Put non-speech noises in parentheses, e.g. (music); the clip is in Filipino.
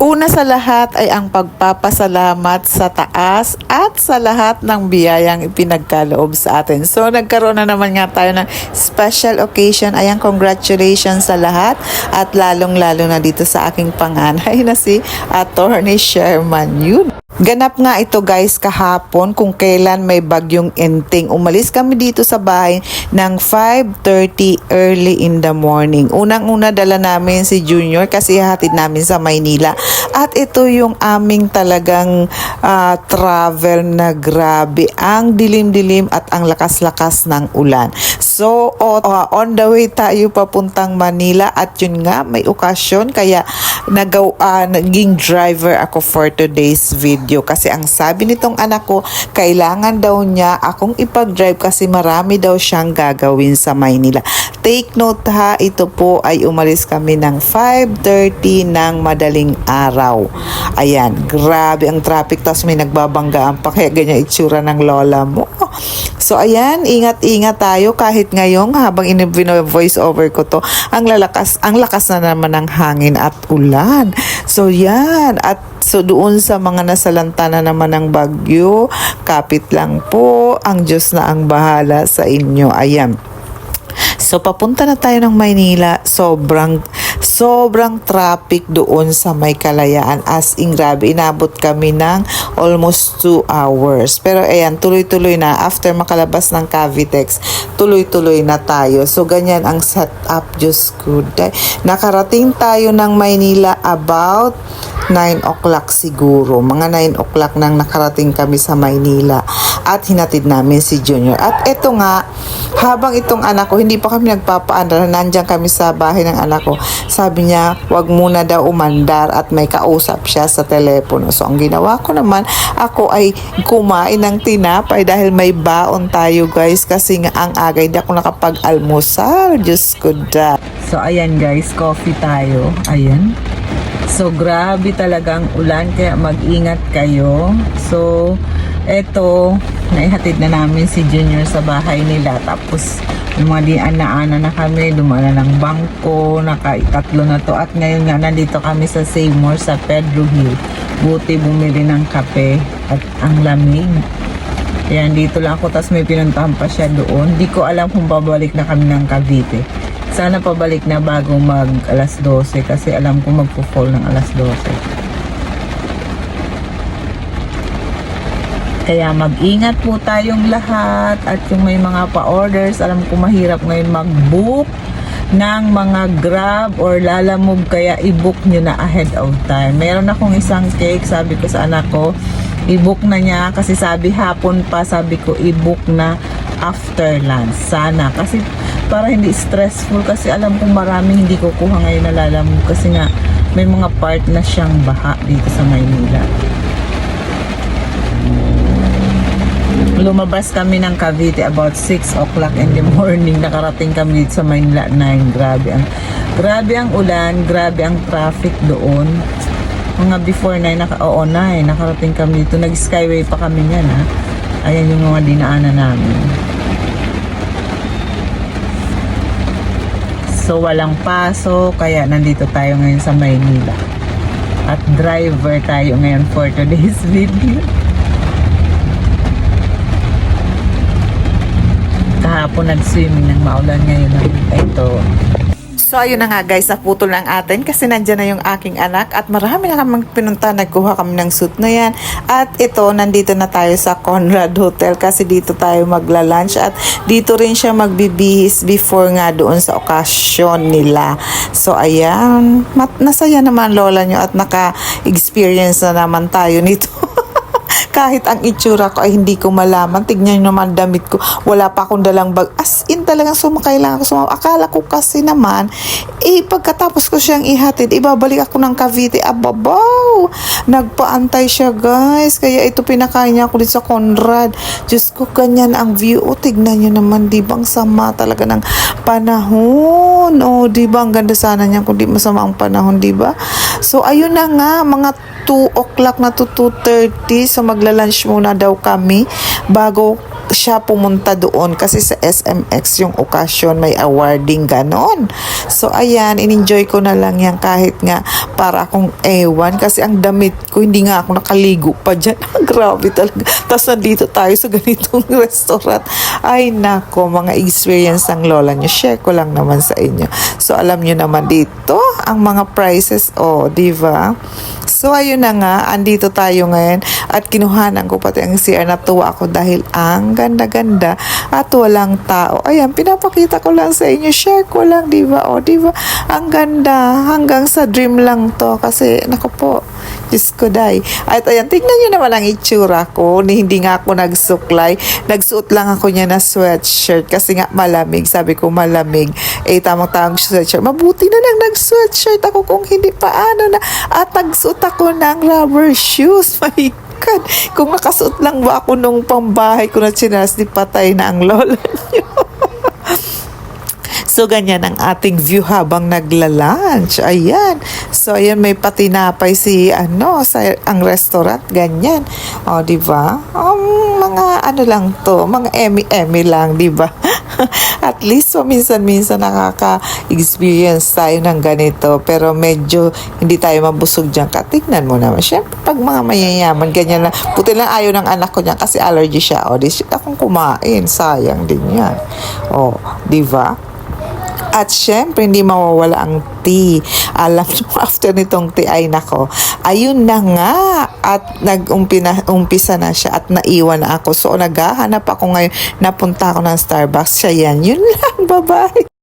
Una sa lahat ay ang pagpapasalamat sa taas at sa lahat ng biyayang ipinagkaloob sa atin. So nagkaroon na naman nga tayo ng special occasion. Ayan, congratulations sa lahat at lalong-lalo na dito sa aking panganay (laughs) na si Attorney Sherman Yun. Ganap nga ito guys kahapon kung kailan may bagyong enting. Umalis kami dito sa bahay ng 5.30 early in the morning. Unang-una dala namin si Junior kasi hatid namin sa Maynila. At ito yung aming talagang ah, travel na grabe. Ang dilim-dilim at ang lakas-lakas ng ulan. So ah, on the way tayo papuntang Manila at yun nga may okasyon kaya nagaw, ah, naging driver ako for today's video kasi ang sabi nitong anak ko kailangan daw niya akong ipag-drive kasi marami daw siyang gagawin sa Maynila. Take note ha, ito po ay umalis kami ng 5.30 ng madaling araw. Ayan, grabe ang traffic tapos may nagbabanggaan pa kaya ganyan itsura ng lola mo. So ayan, ingat-ingat tayo kahit ngayong habang in-voice over ko to, ang lalakas, ang lakas na naman ng hangin at ulan. So yan, at so doon sa mga nasalanta na naman ng bagyo, kapit lang po, ang Diyos na ang bahala sa inyo. Ayan. So papunta na tayo ng Maynila, sobrang sobrang traffic doon sa may kalayaan as in grabe inabot kami ng almost 2 hours. Pero ayan, tuloy-tuloy na after makalabas ng Cavitex, tuloy-tuloy na tayo. So ganyan ang setup, Diyos ko. Nakarating tayo ng Maynila about 9 o'clock siguro. Mga 9 o'clock nang nakarating kami sa Maynila at hinatid namin si Junior. At eto nga, habang itong anak ko, hindi pa kami nagpapaandar, nandiyan kami sa bahay ng anak ko. Sabi niya, wag muna daw umandar at may kausap siya sa telepono. So, ang ginawa ko naman, ako ay kumain ng tinapay dahil may baon tayo guys kasi nga ang aga, hindi ako nakapag-almusal. Diyos ko da. So, ayan guys, coffee tayo. Ayan. So, grabe talagang ulan, kaya mag-ingat kayo. So, eto, naihatid na namin si Junior sa bahay nila. Tapos, yung mga dian-ana na kami, dumala ng bangko, nakaitatlo na to. At ngayon nga, nandito kami sa Seymour, sa Pedro Hill. Buti bumili ng kape at ang lamig. Ayan, dito lang ako, tapos may pinuntahan pa siya doon. Di ko alam kung babalik na kami ng Cavite. Sana pabalik na bago mag alas 12 kasi alam ko magpo-fall ng alas 12. Kaya mag-ingat po tayong lahat at yung may mga pa-orders, alam ko mahirap ngayon mag-book ng mga grab or lalamove kaya i-book nyo na ahead of time. Meron akong isang cake, sabi ko sa anak ko, i-book na niya kasi sabi hapon pa, sabi ko i-book na after lunch. Sana. Kasi para hindi stressful kasi alam kong maraming hindi kukuha ngayon na lalamove kasi nga may mga part na siyang baha dito sa Maynila. Lumabas kami ng Cavite about 6 o'clock in the (laughs) morning. Nakarating kami dito sa Maynila 9. Grabe ang, grabe ang ulan, grabe ang traffic doon. Mga before 9, naka, oo 9, nakarating kami dito. Nag-skyway pa kami niyan ha. Ayan yung mga dinaanan namin. So walang paso, kaya nandito tayo ngayon sa Maynila. At driver tayo ngayon for today's (laughs) video. Kahapon nag-swimming ng maulan ngayon na ito. So ayun na nga guys, naputol na ang atin kasi nandyan na yung aking anak at marami na kaming pinunta, nagkuha kami ng suit na yan. At ito, nandito na tayo sa Conrad Hotel kasi dito tayo magla-lunch at dito rin siya magbibihis before nga doon sa okasyon nila. So ayan, mat nasaya naman lola nyo at naka-experience na naman tayo nito. (laughs) kahit ang itsura ko ay hindi ko malaman. Tignan nyo naman damit ko. Wala pa akong dalang bag. As in talagang sumakay lang ako sumama. Akala ko kasi naman, eh pagkatapos ko siyang ihatid, ibabalik ako ng Cavite. Ababaw! Nagpaantay siya guys. Kaya ito pinakain niya ako dito sa Conrad. Diyos ko, ganyan ang view. O, tignan nyo naman, di ba ang sama talaga ng panahon. O, di ba ang ganda sana niya kung di masama ang panahon, di ba? So, ayun na nga, mga 2 o'clock na to 2.30 so magla-lunch muna daw kami bago siya pumunta doon kasi sa next yung okasyon may awarding ganon. So ayan, in-enjoy ko na lang yan kahit nga para akong ewan kasi ang damit ko hindi nga ako nakaligo pa dyan. (laughs) Grabe talaga. Tapos nandito tayo sa ganitong (laughs) restaurant. Ay nako, mga experience ng lola nyo. Share ko lang naman sa inyo. So alam nyo naman dito, ang mga prices, oh, di ba? So ayun na nga, andito tayo ngayon at kinuhanan ko pati ang CR. Natuwa ako dahil ang ganda-ganda at walang tao. Ayan, pinapakita ko lang sa inyo. Share ko lang, di ba? O, di ba? Ang ganda. Hanggang sa dream lang to. Kasi, nako po, Diyos ko day. At ayan, tignan nyo naman ang itsura ko. Hindi nga ako nagsuklay. Nagsuot lang ako niya na sweatshirt kasi nga malamig. Sabi ko malamig. Eh, tamang-tamang sweatshirt. Mabuti na lang nag-sweatshirt ako kung hindi pa ano na. At nagsuot ako ng rubber shoes. (laughs) My God. Kung nakasuot lang ba ako nung pambahay ko na chinas, di patay na ang lola niyo. (laughs) So, ganyan ang ating view habang nagla-lunch. Ayan. So, ayan, may patinapay si, ano, sa ang restaurant. Ganyan. O, di ba? Um, mga, ano lang to, mga emi-emi lang, di ba? (laughs) At least, paminsan-minsan nakaka-experience tayo ng ganito. Pero medyo hindi tayo mabusog dyan. Katignan mo naman. Siyempre, pag mga mayayaman, ganyan lang. Puti lang ayaw ng anak ko dyan kasi allergy siya. O, di siya akong kumain. Sayang din yan. O, di ba? At syempre, hindi mawawala ang tea. Alam (laughs) nyo, after nitong tea ay nako, ayun na nga. At nag-umpisa na siya at naiwan na ako. So, naghahanap ako ngayon. Napunta ako ng Starbucks. Siya yan. Yun lang. (laughs) Bye-bye.